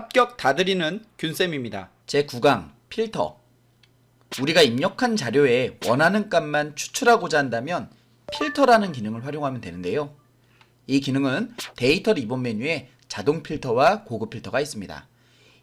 합격 다 드리는 균쌤입니다. 제9강 필터 우리가 입력한 자료에 원하는 값만 추출하고자 한다면 필터라는 기능을 활용하면 되는데요. 이 기능은 데이터 리본 메뉴에 자동 필터와 고급 필터가 있습니다.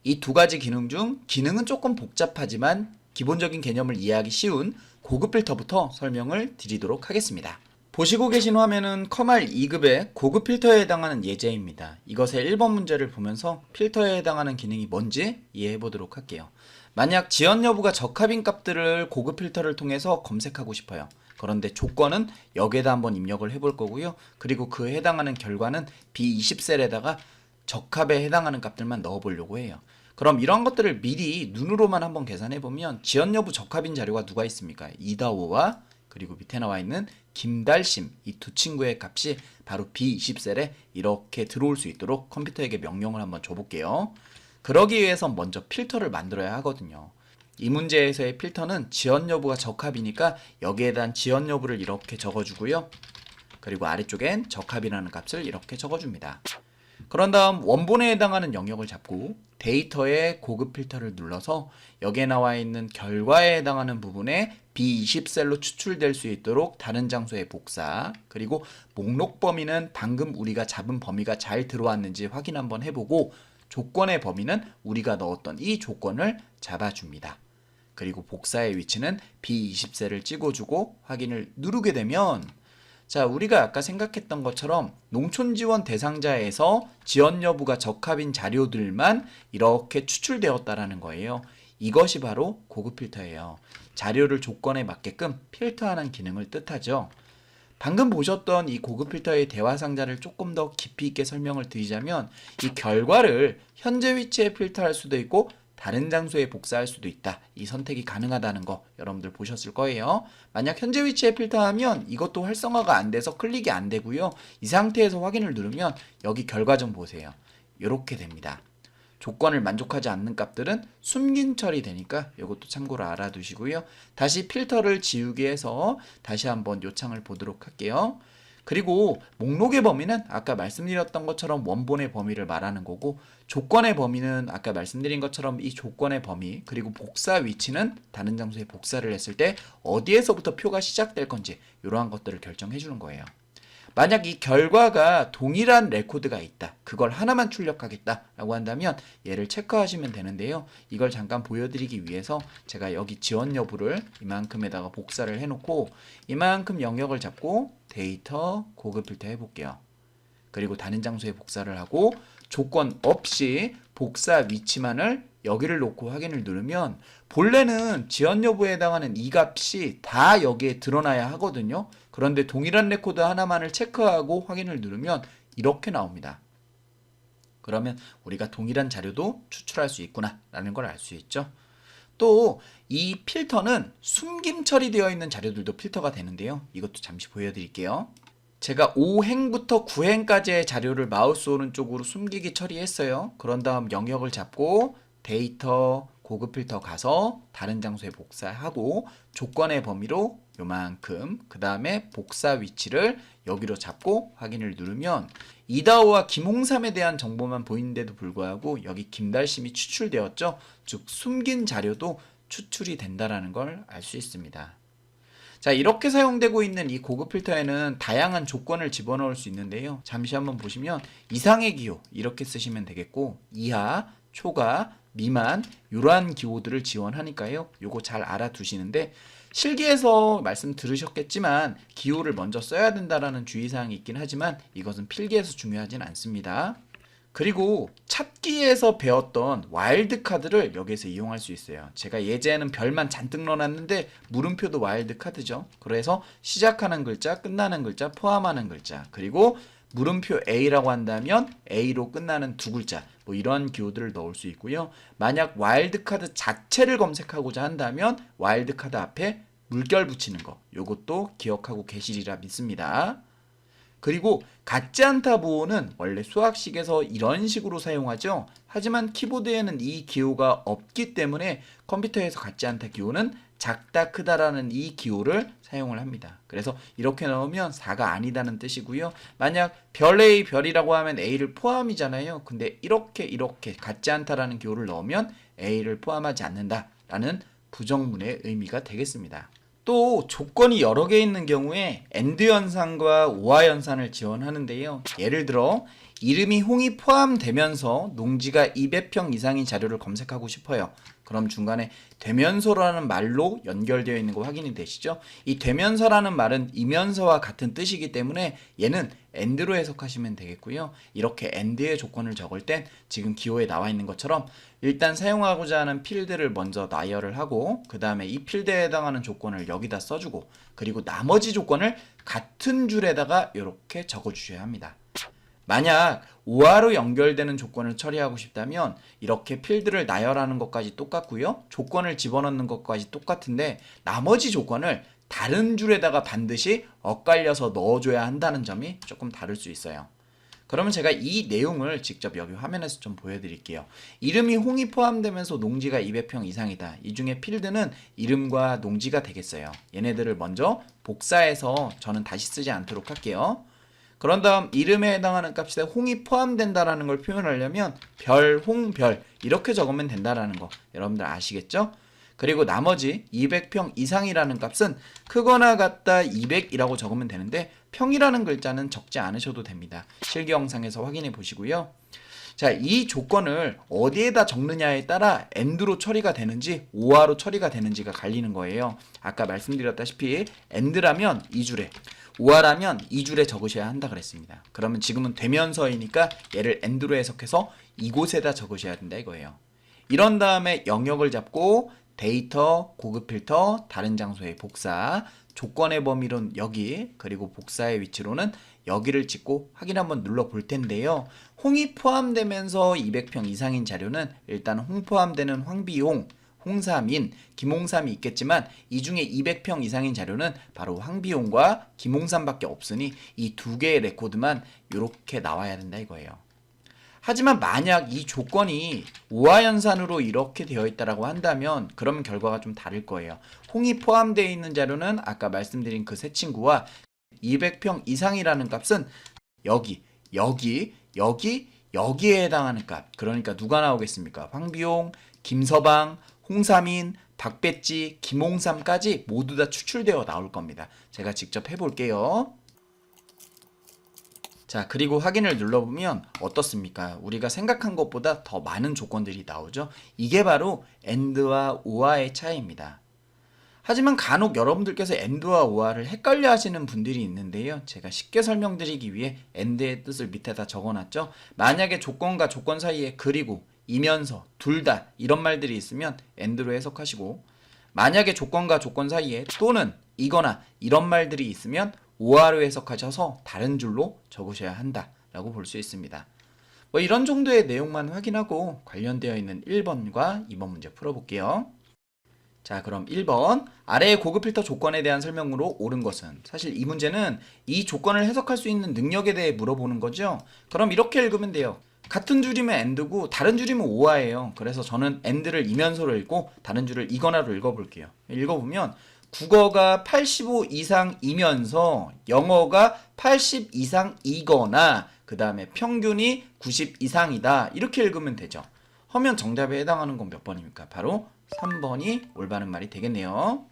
이 두 가지 기능 중 기능은 조금 복잡하지만 기본적인 개념을 이해하기 쉬운 고급 필터부터 설명을 드리도록 하겠습니다. 보시고 계신 화면은 커말 2급의 고급 필터에 해당하는 예제입니다. 이것의 1번 문제를 보면서 필터에 해당하는 기능이 뭔지 이해해 보도록 할게요. 만약 지연 여부가 적합인 값들을 고급 필터를 통해서 검색하고 싶어요. 그런데 조건은 여기에다 한번 입력을 해볼 거고요. 그리고 그에 해당하는 결과는 B20셀에다가 적합에 해당하는 값들만 넣어보려고 해요. 그럼 이런 것들을 미리 눈으로만 한번 계산해 보면 지연 여부 적합인 자료가 누가 있습니까? 이다오와 그리고 밑에 나와 있는 김달심 이 두 친구의 값이 바로 B20셀에 이렇게 들어올 수 있도록 컴퓨터에게 명령을 한번 줘볼게요. 그러기 위해선 먼저 필터를 만들어야 하거든요. 이 문제에서의 필터는 지연 여부가 적합이니까 여기에 대한 지연 여부를 이렇게 적어주고요. 그리고 아래쪽엔 적합이라는 값을 이렇게 적어줍니다. 그런 다음 원본에 해당하는 영역을 잡고 데이터의 고급 필터를 눌러서 여기에 나와 있는 결과에 해당하는 부분에 B20셀로 추출될 수 있도록 다른 장소에 복사 그리고 목록 범위는 방금 우리가 잡은 범위가 잘 들어왔는지 확인 한번 해보고 조건의 범위는 우리가 넣었던 이 조건을 잡아줍니다. 그리고 복사의 위치는 B20셀을 찍어주고 확인을 누르게 되면 자, 우리가 아까 생각했던 것처럼 농촌 지원 대상자에서 지원 여부가 적합인 자료들만 이렇게 추출되었다라는 거예요. 이것이 바로 고급 필터예요. 자료를 조건에 맞게끔 필터하는 기능을 뜻하죠. 방금 보셨던 이 고급 필터의 대화 상자를 조금 더 깊이 있게 설명을 드리자면 이 결과를 현재 위치에 필터할 수도 있고 다른 장소에 복사할 수도 있다. 이 선택이 가능하다는 거 여러분들 보셨을 거예요. 만약 현재 위치에 필터하면 이것도 활성화가 안 돼서 클릭이 안 되고요. 이 상태에서 확인을 누르면 여기 결과 좀 보세요. 이렇게 됩니다. 조건을 만족하지 않는 값들은 숨긴 처리 되니까 이것도 참고로 알아두시고요. 다시 필터를 지우기 해서 다시 한번 요청을 보도록 할게요. 그리고 목록의 범위는 아까 말씀드렸던 것처럼 원본의 범위를 말하는 거고 조건의 범위는 아까 말씀드린 것처럼 이 조건의 범위 그리고 복사 위치는 다른 장소에 복사를 했을 때 어디에서부터 표가 시작될 건지 이러한 것들을 결정해 주는 거예요. 만약 이 결과가 동일한 레코드가 있다. 그걸 하나만 출력하겠다라고 한다면 얘를 체크하시면 되는데요. 이걸 잠깐 보여드리기 위해서 제가 여기 지원 여부를 이만큼에다가 복사를 해놓고 이만큼 영역을 잡고 데이터 고급 필터 해볼게요. 그리고 다른 장소에 복사를 하고 조건 없이 복사 위치만을 여기를 놓고 확인을 누르면 본래는 지연 여부에 해당하는 이 값이 다 여기에 드러나야 하거든요. 그런데 동일한 레코드 하나만을 체크하고 확인을 누르면 이렇게 나옵니다. 그러면 우리가 동일한 자료도 추출할 수 있구나 라는 걸 알 수 있죠. 또 이 필터는 숨김 처리되어 있는 자료들도 필터가 되는데요. 이것도 잠시 보여드릴게요. 제가 5행부터 9행까지의 자료를 마우스 오른쪽으로 숨기기 처리했어요. 그런 다음 영역을 잡고 데이터 고급 필터 가서 다른 장소에 복사하고 조건의 범위로 요만큼 그 다음에 복사 위치를 여기로 잡고 확인을 누르면 이다오와 김홍삼에 대한 정보만 보이는데도 불구하고 여기 김달심이 추출되었죠. 즉 숨긴 자료도 추출이 된다라는 걸 알 수 있습니다. 자, 이렇게 사용되고 있는 이 고급 필터에는 다양한 조건을 집어넣을 수 있는데요. 잠시 한번 보시면 이상의 기호 이렇게 쓰시면 되겠고 이하, 초과, 미만 이러한 기호들을 지원하니까요. 요거 잘 알아두시는데 실기에서 말씀 들으셨겠지만 기호를 먼저 써야 된다라는 주의사항이 있긴 하지만 이것은 필기에서 중요하진 않습니다. 그리고 찾기에서 배웠던 와일드 카드를 여기에서 이용할 수 있어요. 제가 예제에는 별만 잔뜩 넣어놨는데 물음표도 와일드 카드죠. 그래서 시작하는 글자, 끝나는 글자, 포함하는 글자, 그리고 물음표 A라고 한다면 A로 끝나는 두 글자, 뭐 이런 기호들을 넣을 수 있고요. 만약 와일드 카드 자체를 검색하고자 한다면 와일드 카드 앞에 물결 붙이는 거, 요것도 기억하고 계시리라 믿습니다. 그리고 같지 않다 부호는 원래 수학식에서 이런 식으로 사용하죠. 하지만 키보드에는 이 기호가 없기 때문에 컴퓨터에서 같지 않다 기호는 작다 크다라는 이 기호를 사용을 합니다. 그래서 이렇게 넣으면 4가 아니다는 뜻이고요. 만약 별 A 별이라고 하면 A를 포함이잖아요. 근데 이렇게 이렇게 같지 않다라는 기호를 넣으면 A를 포함하지 않는다라는 부정문의 의미가 되겠습니다. 또 조건이 여러 개 있는 경우에 엔드 연산과 오화 연산을 지원하는데요. 예를 들어 이름이 홍이 포함되면서 농지가 200평 이상인 자료를 검색하고 싶어요. 그럼 중간에 되면서라는 말로 연결되어 있는 거 확인이 되시죠? 이 되면서라는 말은 이면서와 같은 뜻이기 때문에 얘는 end로 해석하시면 되겠고요. 이렇게 end의 조건을 적을 땐 지금 기호에 나와 있는 것처럼 일단 사용하고자 하는 필드를 먼저 나열을 하고 그 다음에 이 필드에 해당하는 조건을 여기다 써주고 그리고 나머지 조건을 같은 줄에다가 이렇게 적어주셔야 합니다. 만약 오화로 연결되는 조건을 처리하고 싶다면 이렇게 필드를 나열하는 것까지 똑같고요. 조건을 집어넣는 것까지 똑같은데 나머지 조건을 다른 줄에다가 반드시 엇갈려서 넣어줘야 한다는 점이 조금 다를 수 있어요. 그러면 제가 이 내용을 직접 여기 화면에서 좀 보여드릴게요. 이름이 홍이 포함되면서 농지가 200평 이상이다. 이 중에 필드는 이름과 농지가 되겠어요. 얘네들을 먼저 복사해서 저는 다시 쓰지 않도록 할게요. 그런 다음 이름에 해당하는 값에 홍이 포함된다라는 걸 표현하려면 별, 홍, 별 이렇게 적으면 된다라는 거 여러분들 아시겠죠? 그리고 나머지 200평 이상이라는 값은 크거나 같다 200이라고 적으면 되는데 평이라는 글자는 적지 않으셔도 됩니다. 실기 영상에서 확인해 보시고요. 자, 이 조건을 어디에다 적느냐에 따라 end로 처리가 되는지 오화로 처리가 되는지가 갈리는 거예요. 아까 말씀드렸다시피 end라면 이 줄에 오화라면 이 줄에 적으셔야 한다 그랬습니다. 그러면 지금은 되면서이니까 얘를 end로 해석해서 이곳에다 적으셔야 된다 이거예요. 이런 다음에 영역을 잡고 데이터, 고급 필터, 다른 장소의 복사, 조건의 범위로는 여기, 그리고 복사의 위치로는 여기를 찍고 확인 한번 눌러 볼 텐데요. 홍이 포함되면서 200평 이상인 자료는 일단 홍 포함되는 황비홍, 홍삼인, 김홍삼이 있겠지만 이 중에 200평 이상인 자료는 바로 황비홍과 김홍삼밖에 없으니 이 두 개의 레코드만 이렇게 나와야 된다 이거예요. 하지만 만약 이 조건이 오화연산으로 이렇게 되어 있다라고 한다면 그러면 결과가 좀 다를 거예요. 홍이 포함되어 있는 자료는 아까 말씀드린 그 세 친구와 200평 이상이라는 값은 여기, 여기, 여기, 여기에 해당하는 값. 그러니까 누가 나오겠습니까? 황비용, 김서방, 홍삼인, 박배지, 김홍삼까지 모두 다 추출되어 나올 겁니다. 제가 직접 해볼게요. 자, 그리고 확인을 눌러보면 어떻습니까? 우리가 생각한 것보다 더 많은 조건들이 나오죠? 이게 바로 AND와 OR의 차이입니다. 하지만 간혹 여러분들께서 AND와 OR을 헷갈려 하시는 분들이 있는데요. 제가 쉽게 설명드리기 위해 AND의 뜻을 밑에다 적어놨죠? 만약에 조건과 조건 사이에 그리고, 이면서, 둘 다 이런 말들이 있으면 AND로 해석하시고 만약에 조건과 조건 사이에 또는, 이거나 이런 말들이 있으면 오화로 해석하셔서 다른 줄로 적으셔야 한다라고 볼 수 있습니다. 뭐 이런 정도의 내용만 확인하고 관련되어 있는 1번과 2번 문제 풀어볼게요. 자, 그럼 1번. 아래의 고급 필터 조건에 대한 설명으로 옳은 것은? 사실 이 문제는 이 조건을 해석할 수 있는 능력에 대해 물어보는 거죠. 그럼 이렇게 읽으면 돼요. 같은 줄이면 end고 다른 줄이면 오화예요. 그래서 저는 end를 이면서로 읽고 다른 줄을 이거나로 읽어볼게요. 읽어보면 국어가 85 이상이면서 영어가 80 이상이거나 그 다음에 평균이 90 이상이다 이렇게 읽으면 되죠. 하면 정답에 해당하는 건 몇 번입니까? 바로 3번이 올바른 말이 되겠네요.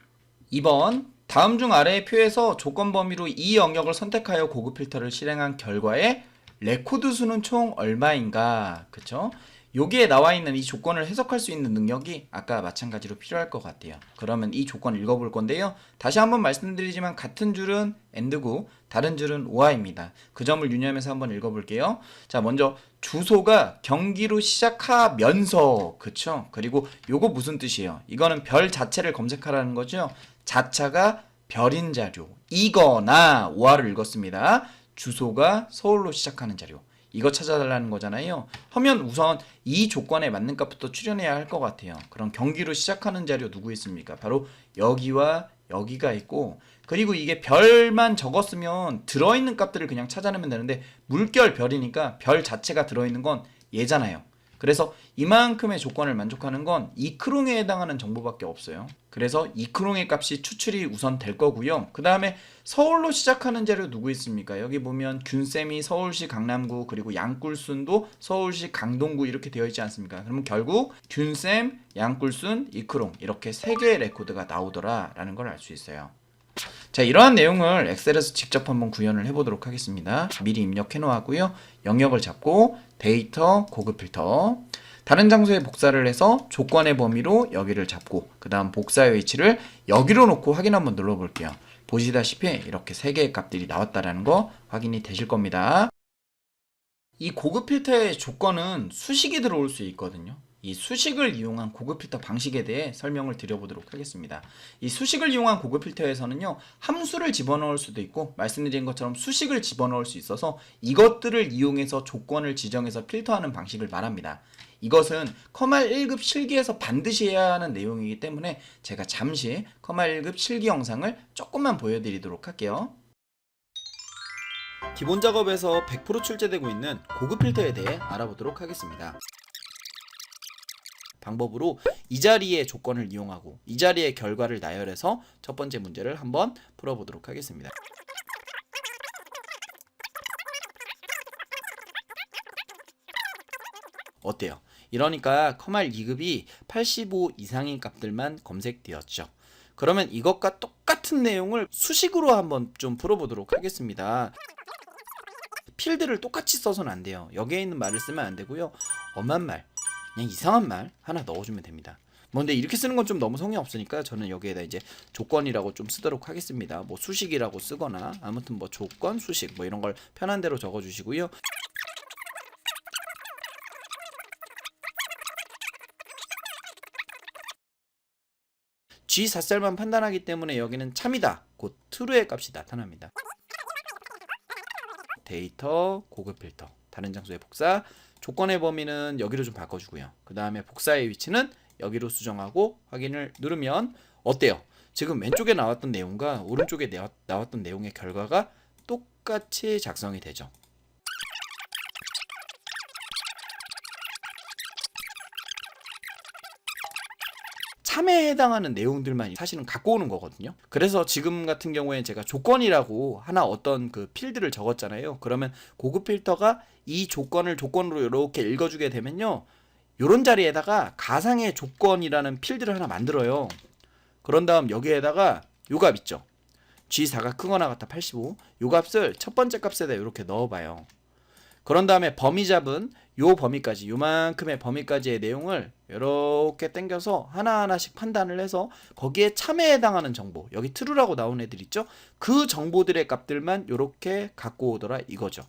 2번 다음 중 아래의 표에서 조건 범위로 이 영역을 선택하여 고급 필터를 실행한 결과에 레코드 수는 총 얼마인가? 그쵸? 여기에 나와 있는 이 조건을 해석할 수 있는 능력이 아까 마찬가지로 필요할 것 같아요. 그러면 이 조건 읽어볼 건데요. 다시 한번 말씀드리지만 같은 줄은 end고 다른 줄은 오화입니다. 그 점을 유념해서 한번 읽어볼게요. 자, 먼저 주소가 경기로 시작하면서 그쵸? 그리고 요거 무슨 뜻이에요? 이거는 별 자체를 검색하라는 거죠. 자차가 별인 자료 이거나 오화를 읽었습니다. 주소가 서울로 시작하는 자료. 이거 찾아달라는 거잖아요. 하면 우선 이 조건에 맞는 값부터 출연해야 할 것 같아요. 그럼 경기로 시작하는 자료 누구 있습니까? 바로 여기와 여기가 있고 그리고 이게 별만 적었으면 들어있는 값들을 그냥 찾아내면 되는데 물결 별이니까 별 자체가 들어있는 건 얘잖아요. 그래서 이만큼의 조건을 만족하는 건 이크롱에 해당하는 정보밖에 없어요. 그래서 이크롱의 값이 추출이 우선 될 거고요. 그 다음에 서울로 시작하는 자료 누구 있습니까? 여기 보면 균쌤이 서울시 강남구 그리고 양꿀순도 서울시 강동구 이렇게 되어 있지 않습니까? 그러면 결국 균쌤, 양꿀순, 이크롱 이렇게 세 개의 레코드가 나오더라라는 걸 알 수 있어요. 자 이러한 내용을 엑셀에서 직접 한번 구현을 해보도록 하겠습니다. 미리 입력해 놓았고요. 영역을 잡고 데이터 고급 필터 다른 장소에 복사를 해서 조건의 범위로 여기를 잡고 그 다음 복사의 위치를 여기로 놓고 확인 한번 눌러볼게요. 보시다시피 이렇게 세 개의 값들이 나왔다라는 거 확인이 되실 겁니다. 이 고급 필터의 조건은 수식이 들어올 수 있거든요. 이 수식을 이용한 고급 필터 방식에 대해 설명을 드려보도록 하겠습니다. 이 수식을 이용한 고급 필터에서는요, 함수를 집어넣을 수도 있고, 말씀드린 것처럼 수식을 집어넣을 수 있어서 이것들을 이용해서 조건을 지정해서 필터하는 방식을 말합니다. 이것은 커말 1급 실기에서 반드시 해야 하는 내용이기 때문에 제가 잠시 커말 1급 실기 영상을 조금만 보여드리도록 할게요. 기본 작업에서 100% 출제되고 있는 고급 필터에 대해 알아보도록 하겠습니다. 방법으로 이 자리의 조건을 이용하고 이 자리의 결과를 나열해서 첫 번째 문제를 한번 풀어보도록 하겠습니다. 어때요? 이러니까 커말 2급이 85 이상인 값들만 검색되었죠. 그러면 이것과 똑같은 내용을 수식으로 한번 좀 풀어보도록 하겠습니다. 필드를 똑같이 써서는 안 돼요. 여기에 있는 말을 쓰면 안 되고요. 엄한 말, 그냥 이상한 말 하나 넣어주면 됩니다. 뭐 근데 이렇게 쓰는 건 좀 너무 성의 없으니까 저는 여기에다 이제 조건이라고 좀 쓰도록 하겠습니다. 뭐 수식이라고 쓰거나 아무튼 뭐 조건, 수식 뭐 이런 걸 편한 대로 적어주시고요. G 삿살만 판단하기 때문에 여기는 참이다. 곧 true의 값이 나타납니다. 데이터 고급 필터 다른 장소의 복사 조건의 범위는 여기로 좀 바꿔주고요. 그 다음에 복사의 위치는 여기로 수정하고 확인을 누르면 어때요? 지금 왼쪽에 나왔던 내용과 오른쪽에 나왔던 내용의 결과가 똑같이 작성이 되죠. 참여에 해당하는 내용들만 사실은 갖고 오는 거거든요. 그래서 지금 같은 경우에 제가 조건이라고 하나 어떤 그 필드를 적었잖아요. 그러면 고급 필터가 이 조건을 조건으로 이렇게 읽어주게 되면요. 요런 자리에다가 가상의 조건이라는 필드를 하나 만들어요. 그런 다음 여기에다가 요 값 있죠. G4가 크거나 같다 85. 요 값을 첫 번째 값에다 이렇게 넣어봐요. 그런 다음에 범위 잡은 요 범위까지 요만큼의 범위까지의 내용을 이렇게 당겨서 하나하나씩 판단을 해서 거기에 참여에 해당하는 정보 여기 true라고 나온 애들 있죠? 그 정보들의 값들만 이렇게 갖고 오더라 이거죠.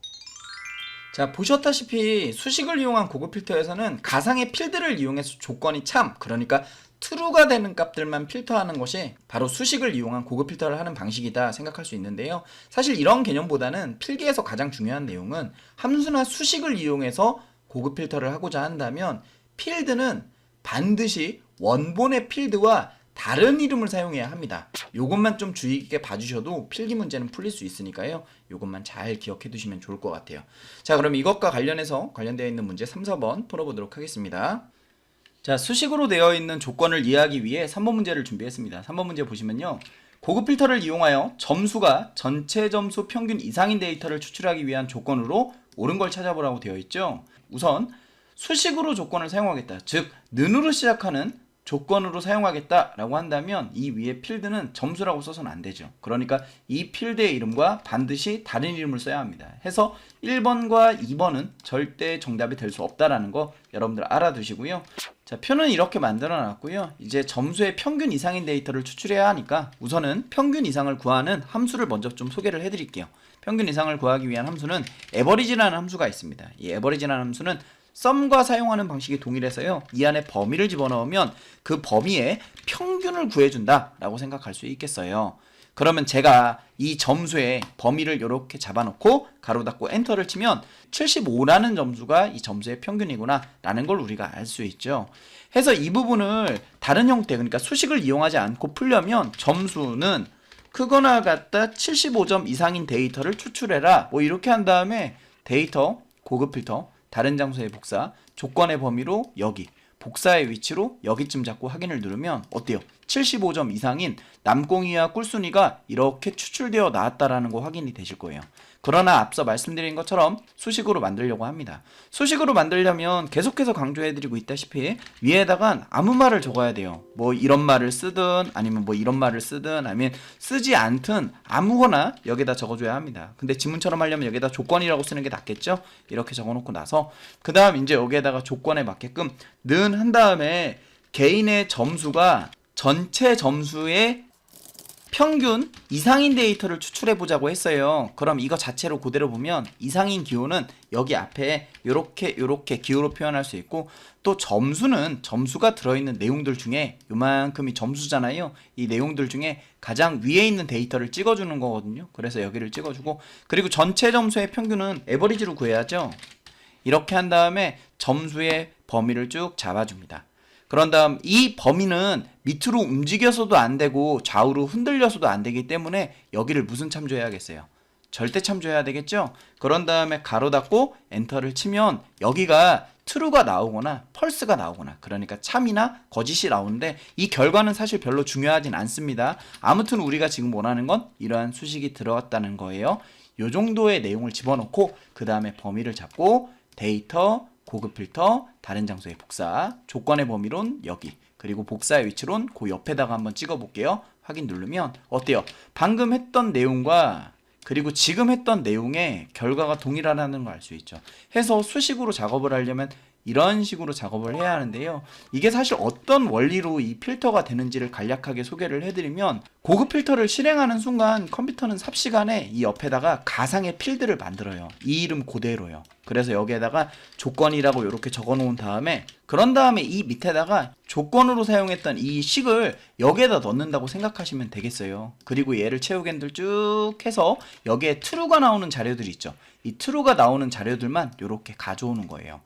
자 보셨다시피 수식을 이용한 고급 필터에서는 가상의 필드를 이용해서 조건이 참 그러니까 true가 되는 값들만 필터하는 것이 바로 수식을 이용한 고급 필터를 하는 방식이다 생각할 수 있는데요. 사실 이런 개념보다는 필기에서 가장 중요한 내용은 함수나 수식을 이용해서 고급 필터를 하고자 한다면 필드는 반드시 원본의 필드와 다른 이름을 사용해야 합니다. 요것만 좀 주의 깊게 봐주셔도 필기 문제는 풀릴 수 있으니까요. 요것만 잘 기억해 두시면 좋을 것 같아요. 자, 그럼 이것과 관련해서 관련되어 있는 문제 3, 4번 풀어보도록 하겠습니다. 자, 수식으로 되어 있는 조건을 이해하기 위해 3번 문제를 준비했습니다. 3번 문제 보시면요. 고급 필터를 이용하여 점수가 전체 점수 평균 이상인 데이터를 추출하기 위한 조건으로 옳은 걸 찾아보라고 되어 있죠. 우선 수식으로 조건을 사용하겠다. 즉 는으로 시작하는 조건으로 사용하겠다라고 한다면 이 위에 필드는 점수라고 써서는 안 되죠. 그러니까 이 필드의 이름과 반드시 다른 이름을 써야 합니다. 해서 1번과 2번은 절대 정답이 될 수 없다라는 거 여러분들 알아두시고요. 자, 표는 이렇게 만들어 놨고요. 이제 점수의 평균 이상인 데이터를 추출해야 하니까 우선은 평균 이상을 구하는 함수를 먼저 좀 소개를 해 드릴게요. 평균 이상을 구하기 위한 함수는 에버리지라는 함수가 있습니다. 이 에버리지라는 함수는 썸과 사용하는 방식이 동일해서요. 이 안에 범위를 집어넣으면 그 범위의 평균을 구해준다라고 생각할 수 있겠어요. 그러면 제가 이 점수의 범위를 이렇게 잡아놓고 가로 닫고 엔터를 치면 75라는 점수가 이 점수의 평균이구나 라는 걸 우리가 알 수 있죠. 해서 이 부분을 다른 형태 그러니까 수식을 이용하지 않고 풀려면 점수는 크거나 같다 75점 이상인 데이터를 추출해라 뭐 이렇게 한 다음에 데이터 고급 필터 다른 장소의 복사, 조건의 범위로 여기, 복사의 위치로 여기쯤 잡고 확인을 누르면 어때요? 75점 이상인 남공이와 꿀순이가 이렇게 추출되어 나왔다라는 거 확인이 되실 거예요. 그러나 앞서 말씀드린 것처럼 수식으로 만들려고 합니다. 수식으로 만들려면 계속해서 강조해드리고 있다시피 위에다가 아무 말을 적어야 돼요. 뭐 이런 말을 쓰든 아니면 뭐 이런 말을 쓰든 아니면 쓰지 않든 아무거나 여기다 적어줘야 합니다. 근데 지문처럼 하려면 여기다 조건이라고 쓰는 게 낫겠죠? 이렇게 적어놓고 나서 그 다음 이제 여기에다가 조건에 맞게끔 는 한 다음에 개인의 점수가 전체 점수의 평균 이상인 데이터를 추출해 보자고 했어요. 그럼 이거 자체로 그대로 보면 이상인 기호는 여기 앞에 요렇게 요렇게 기호로 표현할 수 있고 또 점수는 점수가 들어있는 내용들 중에 요만큼이 점수잖아요. 이 내용들 중에 가장 위에 있는 데이터를 찍어주는 거거든요. 그래서 여기를 찍어주고 그리고 전체 점수의 평균은 에버리지로 구해야죠. 이렇게 한 다음에 점수의 범위를 쭉 잡아줍니다. 그런 다음 이 범위는 밑으로 움직여서도 안 되고 좌우로 흔들려서도 안 되기 때문에 여기를 무슨 참조해야겠어요? 절대 참조해야 되겠죠? 그런 다음에 가로 닫고 엔터를 치면 여기가 true가 나오거나 펄스가 나오거나 그러니까 참이나 거짓이 나오는데 이 결과는 사실 별로 중요하진 않습니다. 아무튼 우리가 지금 원하는 건 이러한 수식이 들어왔다는 거예요. 요 정도의 내용을 집어넣고 그 다음에 범위를 잡고 데이터, 고급 필터, 다른 장소의 복사, 조건의 범위론 여기, 그리고 복사의 위치론 그 옆에다가 한번 찍어 볼게요. 확인 누르면 어때요? 방금 했던 내용과 그리고 지금 했던 내용의 결과가 동일하다는 걸 알 수 있죠. 해서 수식으로 작업을 하려면 이런 식으로 작업을 해야 하는데요. 이게 사실 어떤 원리로 이 필터가 되는지를 간략하게 소개를 해드리면 고급 필터를 실행하는 순간 컴퓨터는 삽시간에 이 옆에다가 가상의 필드를 만들어요. 이 이름 그대로요. 그래서 여기에다가 조건이라고 이렇게 적어 놓은 다음에 그런 다음에 이 밑에다가 조건으로 사용했던 이 식을 여기에다 넣는다고 생각하시면 되겠어요. 그리고 얘를 채우겐들 쭉 해서 여기에 true가 나오는 자료들이 있죠. 이 true가 나오는 자료들만 이렇게 가져오는 거예요.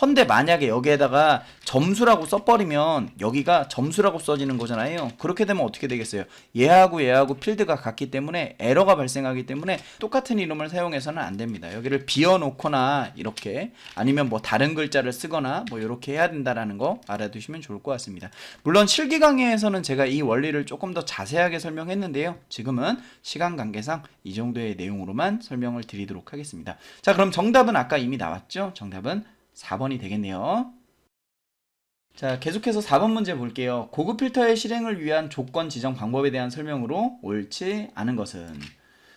헌데 만약에 여기에다가 점수라고 써버리면 여기가 점수라고 써지는 거잖아요. 그렇게 되면 어떻게 되겠어요? 얘하고 얘하고 필드가 같기 때문에 에러가 발생하기 때문에 똑같은 이름을 사용해서는 안 됩니다. 여기를 비워놓거나 이렇게 아니면 뭐 다른 글자를 쓰거나 뭐 이렇게 해야 된다라는 거 알아두시면 좋을 것 같습니다. 물론 실기 강의에서는 제가 이 원리를 조금 더 자세하게 설명했는데요. 지금은 시간 관계상 이 정도의 내용으로만 설명을 드리도록 하겠습니다. 자, 그럼 정답은 아까 이미 나왔죠? 정답은 4번이 되겠네요. 자, 계속해서 4번 문제 볼게요. 고급 필터의 실행을 위한 조건 지정 방법에 대한 설명으로 옳지 않은 것은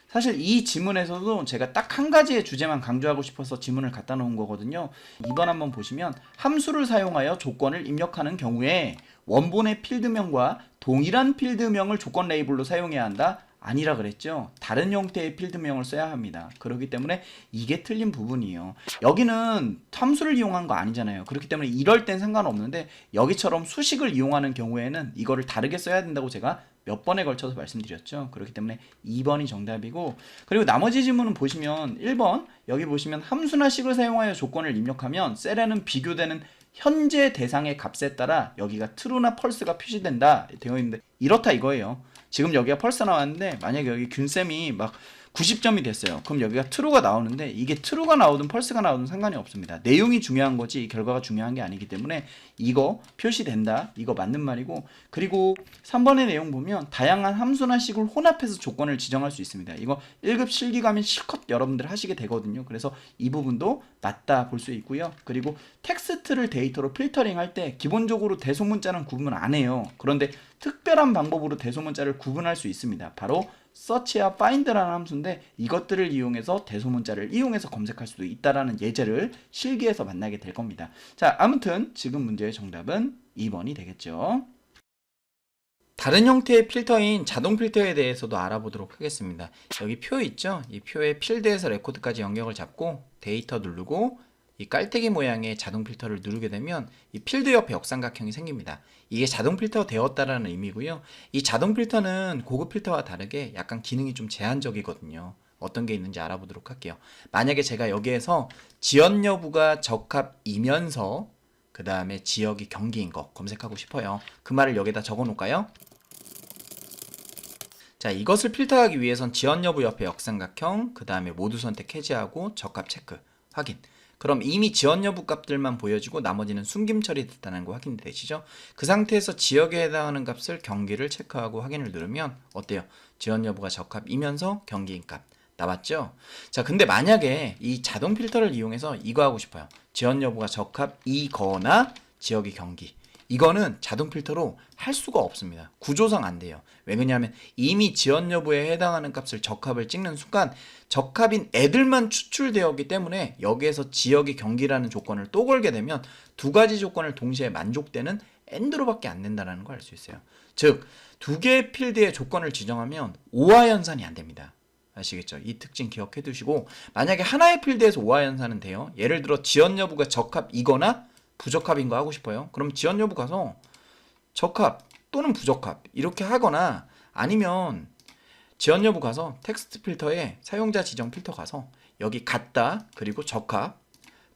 사실 이 지문에서도 제가 딱 한 가지의 주제만 강조하고 싶어서 지문을 갖다 놓은 거거든요. 2번 한번 보시면 함수를 사용하여 조건을 입력하는 경우에 원본의 필드명과 동일한 필드명을 조건 레이블로 사용해야 한다. 아니라 그랬죠. 다른 형태의 필드명을 써야 합니다. 그렇기 때문에 이게 틀린 부분이에요. 여기는 함수를 이용한 거 아니잖아요. 그렇기 때문에 이럴 땐 상관없는데 여기처럼 수식을 이용하는 경우에는 이거를 다르게 써야 된다고 제가 몇 번에 걸쳐서 말씀드렸죠. 그렇기 때문에 2번이 정답이고 그리고 나머지 지문은 보시면 1번 여기 보시면 함수나 식을 사용하여 조건을 입력하면 셀에는 비교되는 현재 대상의 값에 따라 여기가 true나 false가 표시된다 되어 있는데 이렇다 이거예요. 지금 여기가 펄스 나왔는데 만약에 여기 균쌤이 막 90점이 됐어요. 그럼 여기가 true가 나오는데 이게 true가 나오든 펄스가 나오든 상관이 없습니다. 내용이 중요한 거지 결과가 중요한 게 아니기 때문에 이거 표시된다. 이거 맞는 말이고 그리고 3번의 내용 보면 다양한 함수나 식을 혼합해서 조건을 지정할 수 있습니다. 이거 1급 실기 가면 실컷 여러분들 하시게 되거든요. 그래서 이 부분도 맞다 볼 수 있고요. 그리고 텍스트를 데이터로 필터링 할 때 기본적으로 대소문자는 구분 안 해요. 그런데 특별한 방법으로 대소문자를 구분할 수 있습니다. 바로 search와 find라는 함수인데 이것들을 이용해서 대소문자를 이용해서 검색할 수도 있다라는 예제를 실기에서 만나게 될 겁니다. 자, 아무튼 지금 문제의 정답은 2번이 되겠죠. 다른 형태의 필터인 자동 필터에 대해서도 알아보도록 하겠습니다. 여기 표 있죠? 이 표에 필드에서 레코드까지 영역을 잡고 데이터 누르고 이 깔때기 모양의 자동 필터를 누르게 되면 이 필드 옆에 역삼각형이 생깁니다. 이게 자동 필터 되었다라는 의미고요. 이 자동 필터는 고급 필터와 다르게 약간 기능이 좀 제한적이거든요. 어떤 게 있는지 알아보도록 할게요. 만약에 제가 여기에서 지연 여부가 적합이면서 그 다음에 지역이 경기인 거 검색하고 싶어요. 그 말을 여기다 적어 놓을까요? 자, 이것을 필터하기 위해선 지연 여부 옆에 역삼각형, 그 다음에 모두 선택 해제하고 적합 체크 확인. 그럼 이미 지원 여부 값들만 보여지고 나머지는 숨김 처리됐다는 거 확인이 되시죠? 그 상태에서 지역에 해당하는 값을 경기를 체크하고 확인을 누르면 어때요? 지원 여부가 적합이면서 경기인 값 나왔죠? 자, 근데 만약에 이 자동 필터를 이용해서 이거 하고 싶어요. 지원 여부가 적합이거나 지역의 경기. 이거는 자동 필터로 할 수가 없습니다. 구조상 안 돼요. 왜 그러냐면 이미 지원 여부에 해당하는 값을 적합을 찍는 순간 적합인 애들만 추출되었기 때문에 여기에서 지역의 경기라는 조건을 또 걸게 되면 두 가지 조건을 동시에 만족되는 엔드로밖에 안 된다는 걸 알 수 있어요. 즉, 두 개의 필드의 조건을 지정하면 오화 연산이 안 됩니다. 아시겠죠? 이 특징 기억해 두시고 만약에 하나의 필드에서 오화 연산은 돼요. 예를 들어 지원 여부가 적합이거나 부적합인 거 하고 싶어요. 그럼 지원 여부 가서 적합 또는 부적합 이렇게 하거나 아니면 지원 여부 가서 텍스트 필터에 사용자 지정 필터 가서 여기 같다 그리고 적합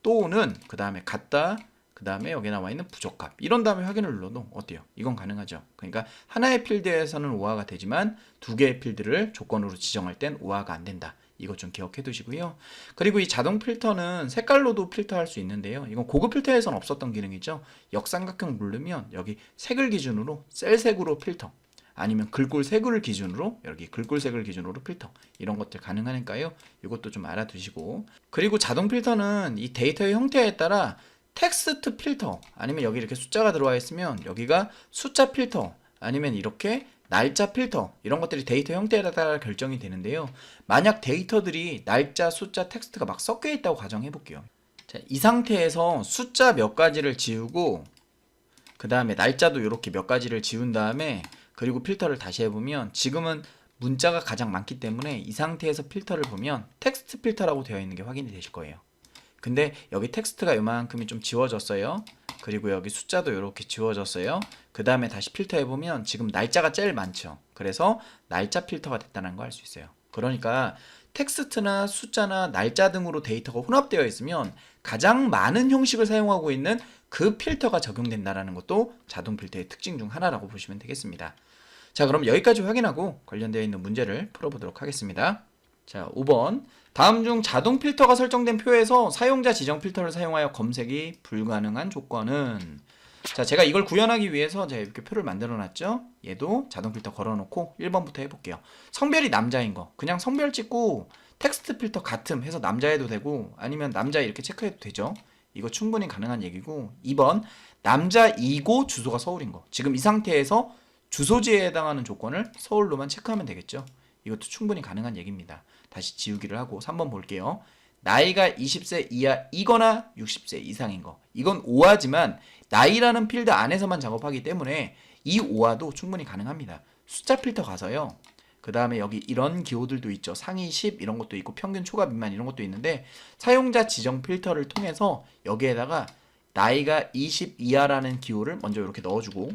또는 그 다음에 같다 그 다음에 여기 나와 있는 부적합 이런 다음에 확인을 눌러도 어때요? 이건 가능하죠. 그러니까 하나의 필드에서는 오화가 되지만 두 개의 필드를 조건으로 지정할 땐 오화가 안 된다. 이것 좀 기억해 두시고요. 그리고 이 자동 필터는 색깔로도 필터할 수 있는데요. 이건 고급 필터에서는 없었던 기능이죠. 역삼각형 누르면 여기 색을 기준으로 셀색으로 필터 아니면 글꼴 색을 기준으로 여기 글꼴 색을 기준으로 필터 이런 것들 가능하니까요. 이것도 좀 알아두시고 그리고 자동 필터는 이 데이터의 형태에 따라 텍스트 필터 아니면 여기 이렇게 숫자가 들어와 있으면 여기가 숫자 필터 아니면 이렇게 날짜 필터 이런 것들이 데이터 형태에 따라 결정이 되는데요. 만약 데이터들이 날짜, 숫자, 텍스트가 막 섞여 있다고 가정해 볼게요. 자, 이 상태에서 숫자 몇 가지를 지우고 그 다음에 날짜도 이렇게 몇 가지를 지운 다음에 그리고 필터를 다시 해보면 지금은 문자가 가장 많기 때문에 이 상태에서 필터를 보면 텍스트 필터라고 되어 있는 게 확인이 되실 거예요. 근데 여기 텍스트가 요만큼이 좀 지워졌어요. 그리고 여기 숫자도 이렇게 지워졌어요. 그 다음에 다시 필터해 보면 지금 날짜가 제일 많죠. 그래서 날짜 필터가 됐다는 거 알 수 있어요. 그러니까 텍스트나 숫자나 날짜 등으로 데이터가 혼합되어 있으면 가장 많은 형식을 사용하고 있는 그 필터가 적용된다라는 것도 자동 필터의 특징 중 하나라고 보시면 되겠습니다. 자, 그럼 여기까지 확인하고 관련되어 있는 문제를 풀어보도록 하겠습니다. 자, 5번. 다음 중 자동 필터가 설정된 표에서 사용자 지정 필터를 사용하여 검색이 불가능한 조건은 자, 제가 이걸 구현하기 위해서 제가 이렇게 표를 만들어 놨죠. 얘도 자동 필터 걸어 놓고 1번부터 해 볼게요. 성별이 남자인 거. 그냥 성별 찍고 텍스트 필터 같음 해서 남자 해도 되고 아니면 남자 이렇게 체크해도 되죠. 이거 충분히 가능한 얘기고 2번 남자이고 주소가 서울인 거. 지금 이 상태에서 주소지에 해당하는 조건을 서울로만 체크하면 되겠죠. 이것도 충분히 가능한 얘기입니다. 다시 지우기를 하고 3번 볼게요. 나이가 20세 이하이거나 60세 이상인 거. 이건 오화지만 나이라는 필드 안에서만 작업하기 때문에 이 오화도 충분히 가능합니다. 숫자 필터 가서요. 그 다음에 여기 이런 기호들도 있죠. 상위 10 이런 것도 있고 평균 초과 미만 이런 것도 있는데 사용자 지정 필터를 통해서 여기에다가 나이가 20 이하라는 기호를 먼저 이렇게 넣어주고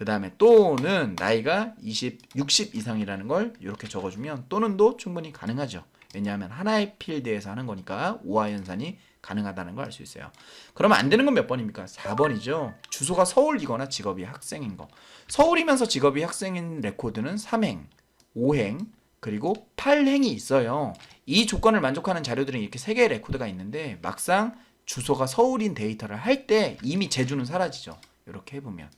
그 다음에 또는 나이가 20, 60 이상이라는 걸 이렇게 적어주면 또는도 충분히 가능하죠. 왜냐하면 하나의 필드에서 하는 거니까 오화 연산이 가능하다는 걸 알 수 있어요. 그러면 안 되는 건 몇 번입니까? 4번이죠. 주소가 서울이거나 직업이 학생인 거. 서울이면서 직업이 학생인 레코드는 3행, 5행, 그리고 8행이 있어요. 이 조건을 만족하는 자료들은 이렇게 3개의 레코드가 있는데 막상 주소가 서울인 데이터를 할 때 이미 제주는 사라지죠. 이렇게 해보면.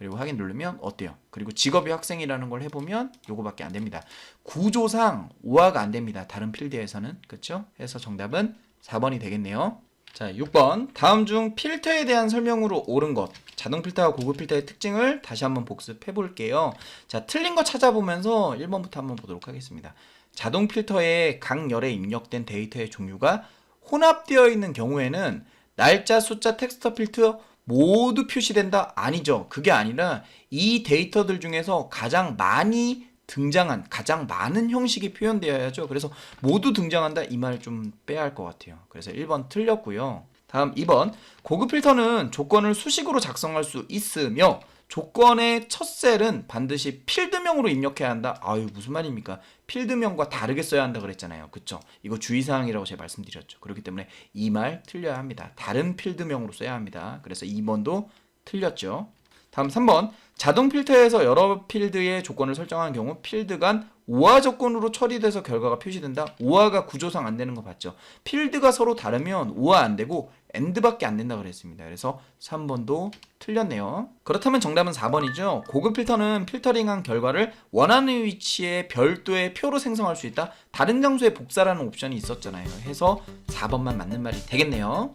그리고 확인 누르면 어때요? 그리고 직업이 학생이라는 걸 해보면 요거밖에 안 됩니다. 구조상 오화가 안 됩니다. 다른 필드에서는 그렇죠? 해서 정답은 4번이 되겠네요. 자, 6번. 다음 중 필터에 대한 설명으로 옳은 것. 자동 필터와 고급 필터의 특징을 다시 한번 복습해 볼게요. 자, 틀린 거 찾아보면서 1번부터 한번 보도록 하겠습니다. 자동 필터에 각 열에 입력된 데이터의 종류가 혼합되어 있는 경우에는 날짜, 숫자, 텍스트 필터 모두 표시된다? 아니죠. 그게 아니라 이 데이터들 중에서 가장 많이 등장한 가장 많은 형식이 표현되어야죠. 그래서 모두 등장한다 이 말 좀 빼야 할 것 같아요. 그래서 1번 틀렸고요. 다음 2번 고급 필터는 조건을 수식으로 작성할 수 있으며 조건의 첫 셀은 반드시 필드명으로 입력해야 한다. 아유 무슨 말입니까? 필드명과 다르게 써야 한다 그랬잖아요. 그쵸? 이거 주의사항이라고 제가 말씀드렸죠. 그렇기 때문에 이 말 틀려야 합니다. 다른 필드명으로 써야 합니다. 그래서 2번도 틀렸죠. 다음 3번 자동 필터에서 여러 필드의 조건을 설정한 경우 필드 간 오화 조건으로 처리돼서 결과가 표시된다. 오화가 구조상 안 되는 거 봤죠? 필드가 서로 다르면 오화 안 되고 엔드밖에 안 된다 그랬습니다. 그래서 3번도 틀렸네요. 그렇다면 정답은 4번이죠. 고급 필터는 필터링한 결과를 원하는 위치에 별도의 표로 생성할 수 있다. 다른 장소에 복사라는 옵션이 있었잖아요. 해서 4번만 맞는 말이 되겠네요.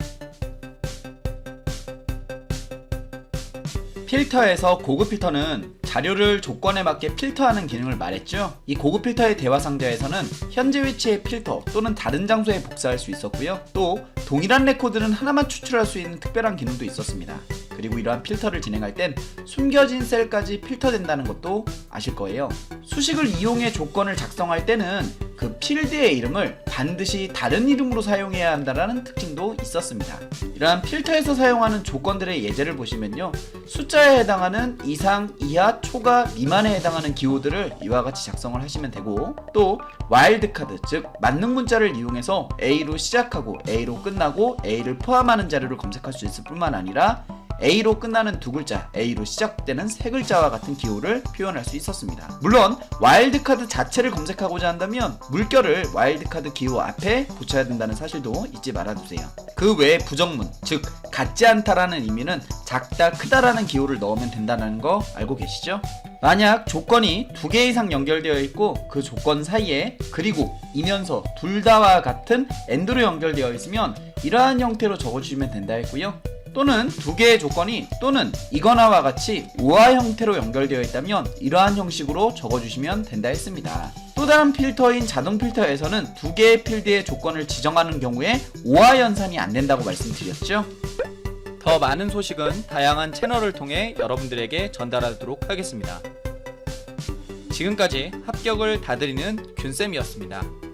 필터에서 고급 필터는 자료를 조건에 맞게 필터하는 기능을 말했죠. 이 고급 필터의 대화 상자에서는 현재 위치의 필터 또는 다른 장소에 복사할 수 있었고요. 또 동일한 레코드는 하나만 추출할 수 있는 특별한 기능도 있었습니다. 그리고 이러한 필터를 진행할 땐 숨겨진 셀까지 필터된다는 것도 아실 거예요. 수식을 이용해 조건을 작성할 때는 그 필드의 이름을 반드시 다른 이름으로 사용해야 한다는 특징도 있었습니다. 이러한 필터에서 사용하는 조건들의 예제를 보시면요. 숫자에 해당하는 이상, 이하, 초과, 미만에 해당하는 기호들을 이와 같이 작성을 하시면 되고 또 와일드 카드 즉 만능 문자를 이용해서 A로 시작하고 A로 끝나고 A를 포함하는 자료를 검색할 수 있을 뿐만 아니라 A로 끝나는 두 글자, A로 시작되는 세 글자와 같은 기호를 표현할 수 있었습니다. 물론 와일드카드 자체를 검색하고자 한다면 물결을 와일드카드 기호 앞에 붙여야 된다는 사실도 잊지 말아두세요. 그 외에 부정문, 즉 같지 않다라는 의미는 작다, 크다라는 기호를 넣으면 된다는 거 알고 계시죠? 만약 조건이 두 개 이상 연결되어 있고 그 조건 사이에 그리고 이면서 둘 다와 같은 엔드로 연결되어 있으면 이러한 형태로 적어주시면 된다 했고요. 또는 두 개의 조건이 또는 이거나와 같이 우화 형태로 연결되어 있다면 이러한 형식으로 적어주시면 된다 했습니다. 또 다른 필터인 자동 필터에서는 두 개의 필드의 조건을 지정하는 경우에 우화 연산이 안 된다고 말씀드렸죠. 더 많은 소식은 다양한 채널을 통해 여러분들에게 전달하도록 하겠습니다. 지금까지 합격을 다드리는 균쌤이었습니다.